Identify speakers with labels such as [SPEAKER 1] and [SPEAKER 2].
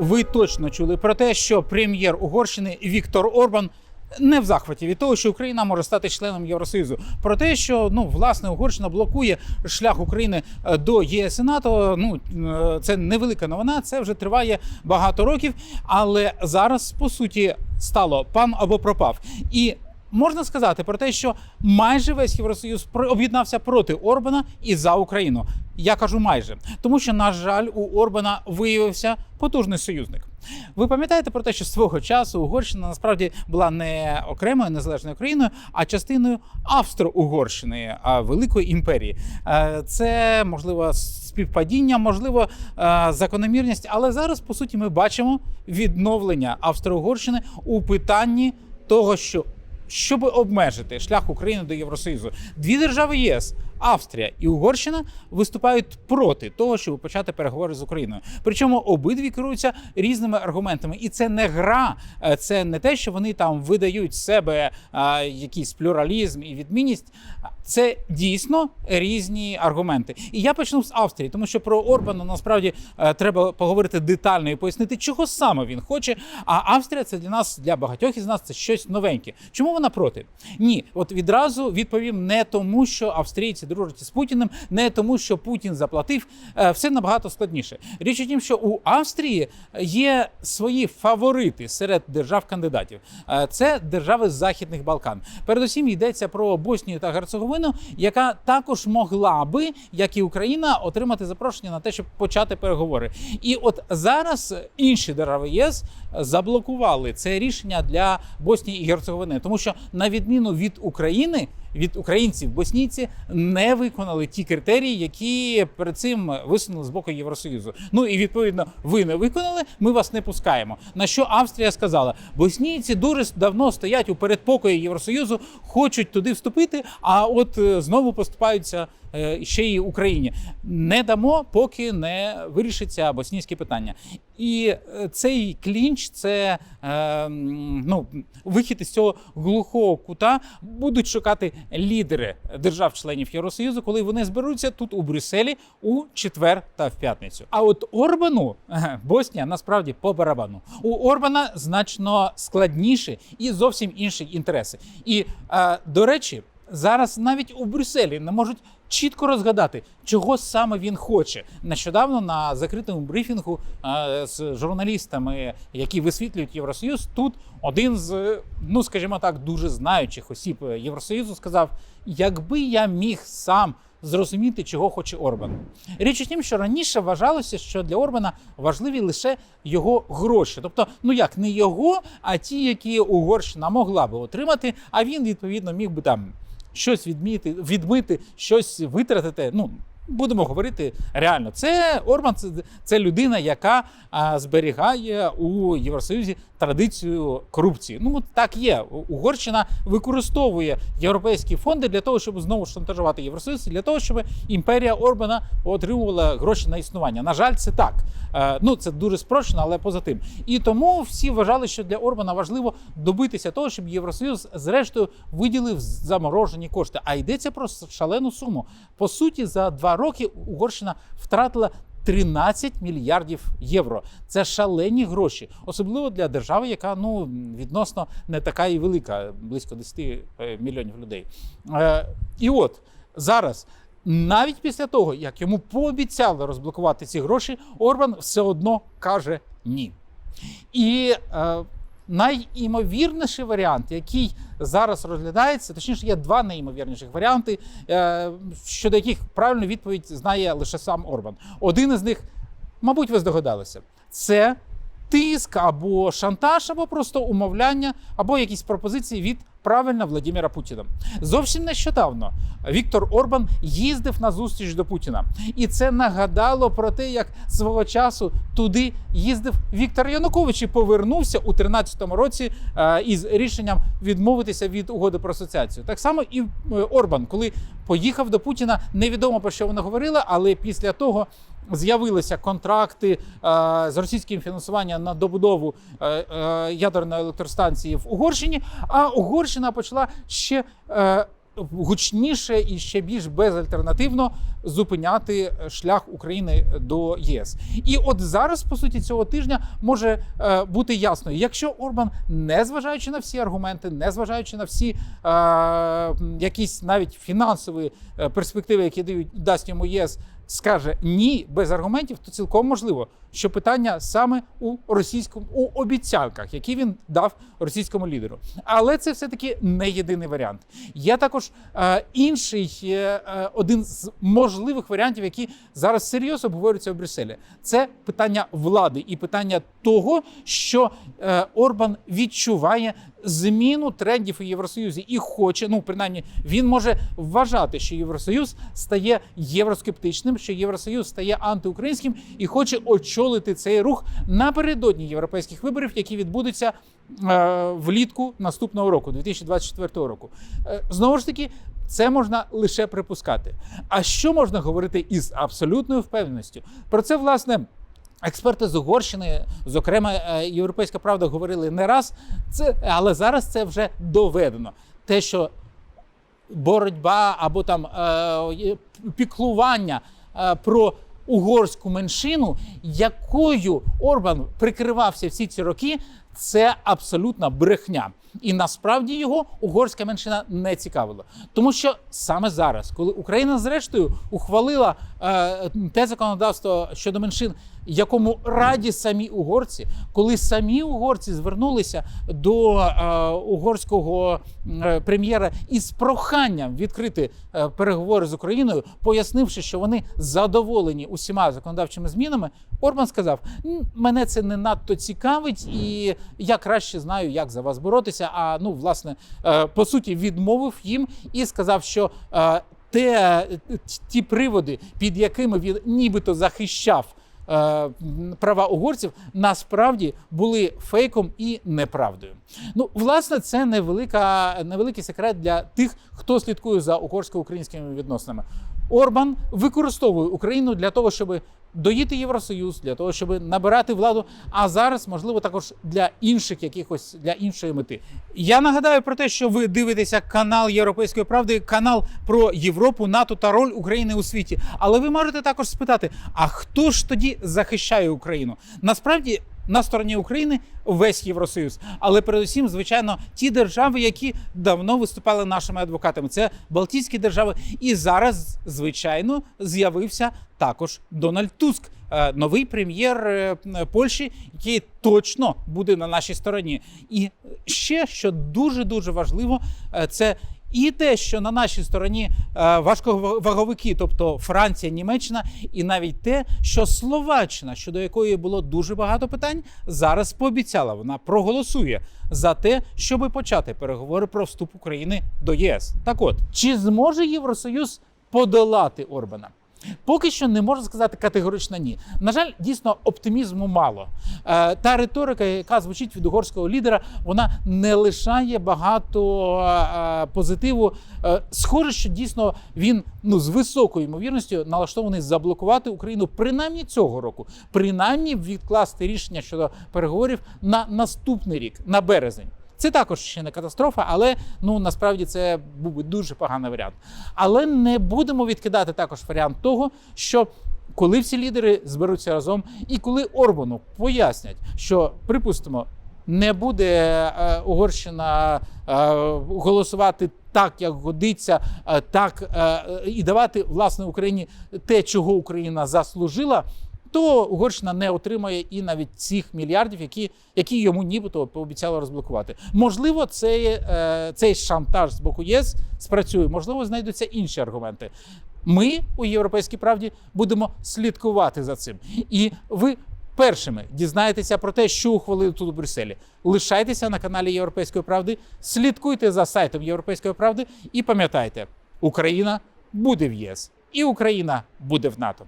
[SPEAKER 1] ви точно чули про те, що прем'єр Угорщини Віктор Орбан. Не в захваті від того, що Україна може стати членом Євросоюзу, про те, що ну власне Угорщина блокує шлях України е, до ЄС і НАТО. Ну е, це невелика новина. Це вже триває багато років. Але зараз по суті стало пан або пропав. І можна сказати про те, що майже весь Євросоюз об'єднався проти Орбана і за Україну. Я кажу майже, тому що, на жаль, у Орбана виявився потужний союзник. Ви пам'ятаєте про те, що свого часу Угорщина насправді була не окремою незалежною країною, а частиною Австро-Угорщини, великої імперії. Е, Це можливо співпадіння, можливо, е, закономірність, але зараз по суті ми бачимо відновлення Австро-Угорщини у питанні того, що щоб обмежити шлях України до Євросоюзу, дві держави ЄС. Австрія і Угорщина виступають проти того, щоб почати переговори з Україною. Причому обидві керуються різними аргументами, і це не гра, е, це не те, що вони там видають себе а, якийсь плюралізм і відмінність. Це дійсно різні аргументи. І я почну з Австрії, тому що про Орбана насправді е, треба поговорити детально і пояснити, чого саме він хоче. А Австрія це для нас, для багатьох із нас, це щось новеньке. Чому вона проти? Ні, от відразу відповім не тому, що австрійці дружать з Путіним, не тому, що Путін заплатив. Е, Все набагато складніше. Річ у тім, що у Австрії є свої фаворити серед держав-кандидатів. Е, Це держави Західних Балкан. Передусім йдеться про Боснію та Герцеговину, яка також могла би, як і Україна, отримати запрошення на те, щоб почати переговори. І от зараз інші держави ЄС заблокували це рішення для Боснії і Герцеговини, тому що на відміну від України. Від українців боснійці не виконали ті критерії, які перед цим висунули з боку Євросоюзу. Ну і відповідно, ви не виконали, ми вас не пускаємо. На що Австрія сказала: боснійці дуже давно стоять у передпокої Євросоюзу, хочуть туди вступити, а от е, знову поступаються е, ще й Україні. Не дамо, поки не вирішиться боснійське питання. І е, цей клінч, це е, ну, вихід із цього глухого кута будуть шукати лідери держав-членів Євросоюзу, коли вони зберуться тут у Брюсселі у четвер та в п'ятницю. А от Орбану Боснія насправді по барабану. У Орбана значно складніші і зовсім інші інтереси. І е, до речі, зараз навіть у Брюсселі не можуть чітко розгадати, чого саме він хоче. Нещодавно на закритому брифінгу е, з журналістами, які висвітлюють Євросоюз, тут один з, ну скажімо так, дуже знаючих осіб Євросоюзу сказав: якби я міг сам. Зрозуміти, чого хоче Орбан. Річ у тім, що раніше вважалося, що для Орбана важливі лише його гроші. Тобто, ну як не його, а ті, які Угорщина могла би отримати, а він відповідно міг би там щось відміти, відмити, щось витратити. Ну будемо говорити реально. Це Орбан, це, це людина, яка а, зберігає у Євросоюзі традицію корупції. Ну так є. Угорщина використовує європейські фонди для того, щоб знову шантажувати Євросоюз, для того, щоб імперія Орбана отримувала гроші на існування. На жаль, це так. Е, ну це дуже спрощено, але поза тим. І тому всі вважали, що для Орбана важливо добитися того, щоб Євросоюз зрештою виділив заморожені кошти. А йдеться про шалену суму. По суті, за два Угорщина втратила. 13 мільярдів євро. Це шалені гроші, особливо для держави, яка ну відносно не така і велика, близько 10 е, мільйонів людей. Е, і от зараз, навіть після того, як йому пообіцяли розблокувати ці гроші, Орбан все одно каже ні. І е, найімовірніший варіант, який зараз розглядається, точніше, є два найімовірніших варіанти, е, щодо яких правильну відповідь знає лише сам Орбан. Один із них, мабуть, ви здогадалися, це тиск або шантаж, або просто умовляння, або якісь пропозиції від правильно Владимира Путіна. Зовсім нещодавно Віктор Орбан їздив на зустріч до Путіна, і це нагадало про те, як свого часу туди їздив Віктор Янукович і повернувся у 2013 році е, із рішенням відмовитися від угоди про асоціацію. Так само і е, Орбан, коли поїхав до Путіна, невідомо про що вони говорили, але після того. З'явилися контракти е, з російським фінансуванням на добудову е, е, ядерної електростанції в Угорщині. А Угорщина почала ще гучніше і ще більш безальтернативно зупиняти шлях України до ЄС. І от зараз, по суті, цього тижня може бути ясно, якщо Орбан, не зважаючи на всі аргументи, не зважаючи на всі е, якісь навіть фінансові перспективи, які дають дасть йому ЄС, скаже ні без аргументів, то цілком можливо, що питання саме у російському у обіцянках, які він дав російському лідеру. Але це все таки не єдиний варіант. Є також е, інший е, е, один з можливих варіантів, які зараз серйозно обговорюються в Брюсселі. Це питання влади і питання того, що е, Орбан відчуває зміну трендів у Євросоюзі і хоче, ну принаймні, він може вважати, що Євросоюз стає євроскептичним, що Євросоюз стає антиукраїнським і хоче очолити цей рух напередодні європейських виборів, які відбудуться е, влітку наступного року, 2024 року. Е, знову ж таки. Це можна лише припускати. А що можна говорити із абсолютною впевненістю? Про це власне експерти з Угорщини, зокрема е, Європейська Правда, говорили не раз. Це але зараз це вже доведено. Те, що боротьба або там е, піклування е, про угорську меншину, якою Орбан прикривався всі ці роки, це абсолютна брехня. І насправді його угорська меншина не цікавила, тому що саме зараз, коли Україна зрештою ухвалила е, те законодавство щодо меншин, якому раді самі угорці, коли самі угорці звернулися до е, угорського е, прем'єра із проханням відкрити е, переговори з Україною, пояснивши, що вони задоволені усіма законодавчими змінами, Орбан сказав: мене це не надто цікавить, і я краще знаю, як за вас боротися. А ну, власне, е, по суті, відмовив їм і сказав, що е, те, ті приводи, під якими він нібито захищав. е, Права угорців насправді були фейком і неправдою. Ну, власне, це невелика, невеликий секрет для тих, хто слідкує за угорсько-українськими відносинами. Орбан використовує Україну для того, щоб доїти Євросоюз, для того, щоб набирати владу. А зараз, можливо, також для інших якихось для іншої мети. Я нагадаю про те, що ви дивитеся канал Європейської правди, канал про Європу, НАТО та роль України у світі. Але ви можете також спитати: а хто ж тоді захищає Україну? Насправді. На стороні України весь Євросоюз, але передусім, звичайно, ті держави, які давно виступали нашими адвокатами, це Балтійські держави. І зараз, звичайно, з'явився також Дональд Туск, е, новий прем'єр е, Польщі, який точно буде на нашій стороні. І ще що дуже дуже важливо, е, це і те, що на нашій стороні е, важковаговики, тобто Франція, Німеччина, і навіть те, що Словаччина, щодо якої було дуже багато питань, зараз пообіцяла, вона проголосує за те, щоб почати переговори про вступ України до ЄС. Так от, чи зможе Євросоюз подолати Орбана? Поки що не можна сказати категорично ні. На жаль, дійсно оптимізму мало. Е, та риторика, яка звучить від угорського лідера, вона не лишає багато е, позитиву. Е, схоже, що дійсно він ну з високою ймовірністю налаштований заблокувати Україну принаймні цього року, принаймні відкласти рішення щодо переговорів на наступний рік, на березень. Це також ще не катастрофа, але ну насправді це був би дуже поганий варіант. Але не будемо відкидати також варіант того, що коли всі лідери зберуться разом, і коли Орбану пояснять, що припустимо. Не буде е, Угорщина е, голосувати так, як годиться, е, так і давати власне Україні те, чого Україна заслужила, то Угорщина не отримає і навіть цих мільярдів, які, які йому нібито пообіцяли розблокувати. Можливо, цей, е, цей шантаж з боку ЄС спрацює, можливо, знайдуться інші аргументи. Ми у Європейській правді будемо слідкувати за цим. І ви першими дізнаєтеся про те, що ухвалили тут у Брюсселі. Лишайтеся на каналі Європейської правди, слідкуйте за сайтом Європейської правди і пам'ятайте, Україна буде в ЄС і Україна буде в НАТО.